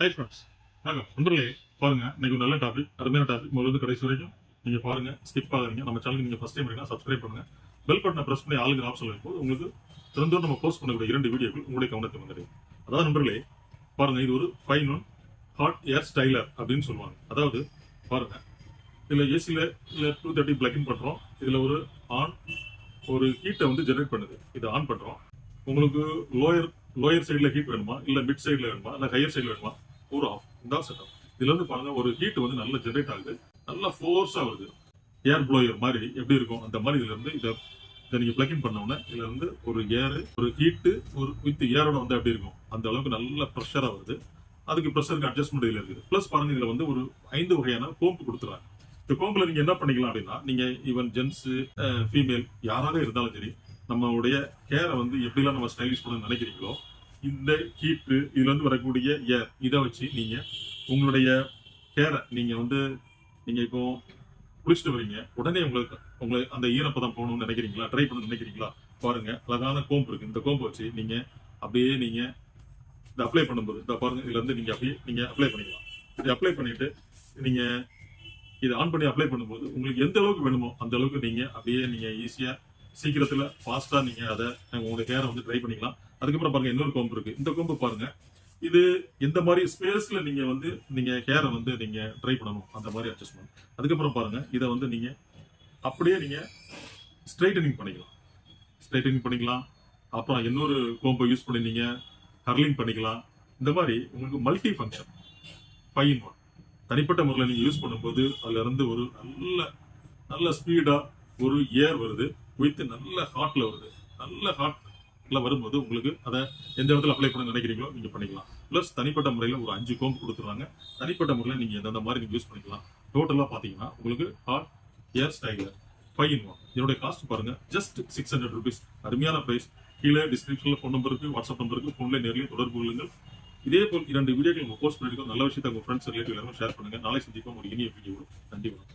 Hi friends நாங்கள் நண்பர்களே பாருங்க. இன்றைக்கி ஒரு நல்ல டாபிக் அருமையான டாபிக் முதல்ல கடைசி வரைக்கும் நீங்கள் பாருங்கள் ஸ்கிப் ஆகாதீங்க. நம்ம சேனலுக்கு நீங்கள் ஃபஸ்ட் டைம் இருக்கா சப்ஸ்கிரைப் பண்ணுங்கள் பெல் பட்டனை பிரஸ் பண்ணி ஆளுங்க ஆப்ஷன் இருக்கும்போது உங்களுக்கு திறந்தோடு நம்ம போஸ்ட் பண்ணக்கூடிய இரண்டு வீடியோக்கள் உங்களுடைய கவனத்தை வந்துடும் அதாவது நண்பர்களே பாருங்கள் இது ஒரு five in one hot air styler அப்படின்னு சொல்லுவாங்க. அதாவது பாருங்கள் இதில் ஏசியில் இல்லை டூ தேர்ட்டி பிளக்இன் பண்ணுறோம் இதில் ஒரு ஆன் ஒரு ஹீட்டை வந்து ஜெனரேட் பண்ணுது. இதை ஆன் பண்ணுறோம் உங்களுக்கு லோயர் லோயர் சைடில் ஹீட் வேணுமா? இல்லை மிட் சைடில் வேணுமா? இல்லை ஹையர் சைடில் வேணுமா? ஒரு ஆஃப் இந்த செட்டப் இதில் வந்து பாருங்க ஒரு ஹீட் வந்து நல்லா ஜென்ரேட் ஆகுது. நல்லா ஃபோர்ஸாக வருது. ஏர் ப்ளோயர் மாதிரி எப்படி இருக்கும்? அந்த மாதிரி இதுல இருந்து இதை இதை நீங்கள் பிளக்இன் பண்ணோன்னே உடனே இதுல இருந்து ஒரு ஏர் ஒரு ஹீட்டு ஒரு வித் ஏரோட வந்து எப்படி இருக்கும்? அந்த அளவுக்கு நல்ல ப்ரெஷராக வருது. அதுக்கு ப்ரெஷருக்கு அட்ஜஸ்ட்மெண்ட் இதில் இருக்குது. ப்ளஸ் பாருங்க இதில் வந்து ஒரு ஐந்து வகையான கோம்பு கொடுத்துறாங்க. இந்த கோம்புல நீங்கள் என்ன பண்ணிக்கலாம் அப்படின்னா நீங்கள் ஈவன் ஜென்ஸு ஃபீமேல் யாராக இருந்தாலும் சரி நம்மளுடைய ஹேரை வந்து எப்படிலாம் நம்ம ஸ்டைலிஷ் பண்ண நினைக்கிறீங்களோ இந்த ஹீட்டு இதுல இருந்து வரக்கூடிய ஏர் இதை வச்சு நீங்க உங்களுடைய ஹேரை நீங்க வந்து நீங்க இப்போ குளிச்சுட்டு வரீங்க உடனே உங்களுக்கு உங்களுக்கு அந்த ஈரப்பதம் போகணும்னு நினைக்கிறீங்களா? ட்ரை பண்ண நினைக்கிறீங்களா? பாருங்க அழகான கோம்பு இருக்கு. இந்த கோம்பு வச்சு நீங்க அப்படியே நீங்க இதை அப்ளை பண்ணும்போது இந்த பாருங்க இதுல இருந்து நீங்க அப்படியே நீங்க அப்ளை பண்ணிக்கலாம். இதை அப்ளை பண்ணிட்டு நீங்க இதை ஆன் பண்ணி அப்ளை பண்ணும்போது உங்களுக்கு எந்த அளவுக்கு வேணுமோ அந்த அளவுக்கு நீங்க அப்படியே நீங்க ஈஸியா சீக்கிரத்தில் ஃபாஸ்ட்டாக நீங்கள் அதை உங்களுடைய ஹேரை வந்து ட்ரை பண்ணிக்கலாம். அதுக்கப்புறம் பாருங்கள் இன்னொரு கொம்பு இருக்குது இந்த கொம்பு பாருங்க. இது எந்த மாதிரி ஸ்பேஸில் நீங்கள் வந்து நீங்கள் ஹேரை வந்து நீங்கள் ட்ரை பண்ணணும். அந்த மாதிரி அட்ஜஸ்ட்மெண்ட் அதுக்கப்புறம் பாருங்கள் இதை வந்து நீங்கள் அப்படியே நீங்கள் ஸ்ட்ரைட்டனிங் பண்ணிக்கலாம். ஸ்ட்ரைட்டனிங் பண்ணிக்கலாம். அப்புறம் இன்னொரு கோம்பை யூஸ் பண்ணி ஹர்லிங் கர்லிங் பண்ணிக்கலாம். இந்த மாதிரி உங்களுக்கு multi function five in one தனிப்பட்ட முறையில் நீங்கள் யூஸ் பண்ணும்போது அதுலேருந்து ஒரு நல்ல நல்ல ஸ்பீடாக ஒரு ஏர் வருது. குவித்து நல்ல ஹாட்ல வருது. நல்ல ஹாட்ல வரும்போது உங்களுக்கு அதை எந்த இடத்துல அப்ளை பண்ண நினைக்கிறீங்களோ நீங்க பண்ணிக்கலாம். ப்ளஸ் தனிப்பட்ட முறையில் ஒரு அஞ்சு கோம்பு கொடுத்துருவாங்க தனிப்பட்ட முறையில் நீங்க எந்தெந்த மாதிரி நீங்க யூஸ் பண்ணிக்கலாம். டோட்டலாக பார்த்தீங்கன்னா உங்களுக்கு hot hair styler five in one இதோட காஸ்ட் பாருங்க. ஜஸ்ட் சிக்ஸ் ஹண்ட்ரட் ருபீஸ் அருமையான ப்ரைஸ் கீழே டிஸ்கிரிப்ஷன்ல ஃபோன் நம்பருக்கு வாட்ஸ்அப் நம்பருக்கு இருக்கு. ஃபோன்ல நேரில் தொடர்பு கொள்ளுங்கள். இதே போல் இரண்டு வீடியோக்கள் உங்கள் போஸ்ட் பண்ணிருக்கோம் நல்ல விஷயத்தை உங்கள் ஃப்ரெண்ட்ஸ் ரிலேட்டிவ் எல்லாரும் ஷேர் பண்ணுங்கள் நாளை சந்திப்போம். ஒரு இனிய வீடியோ நன்றி வணக்கம்.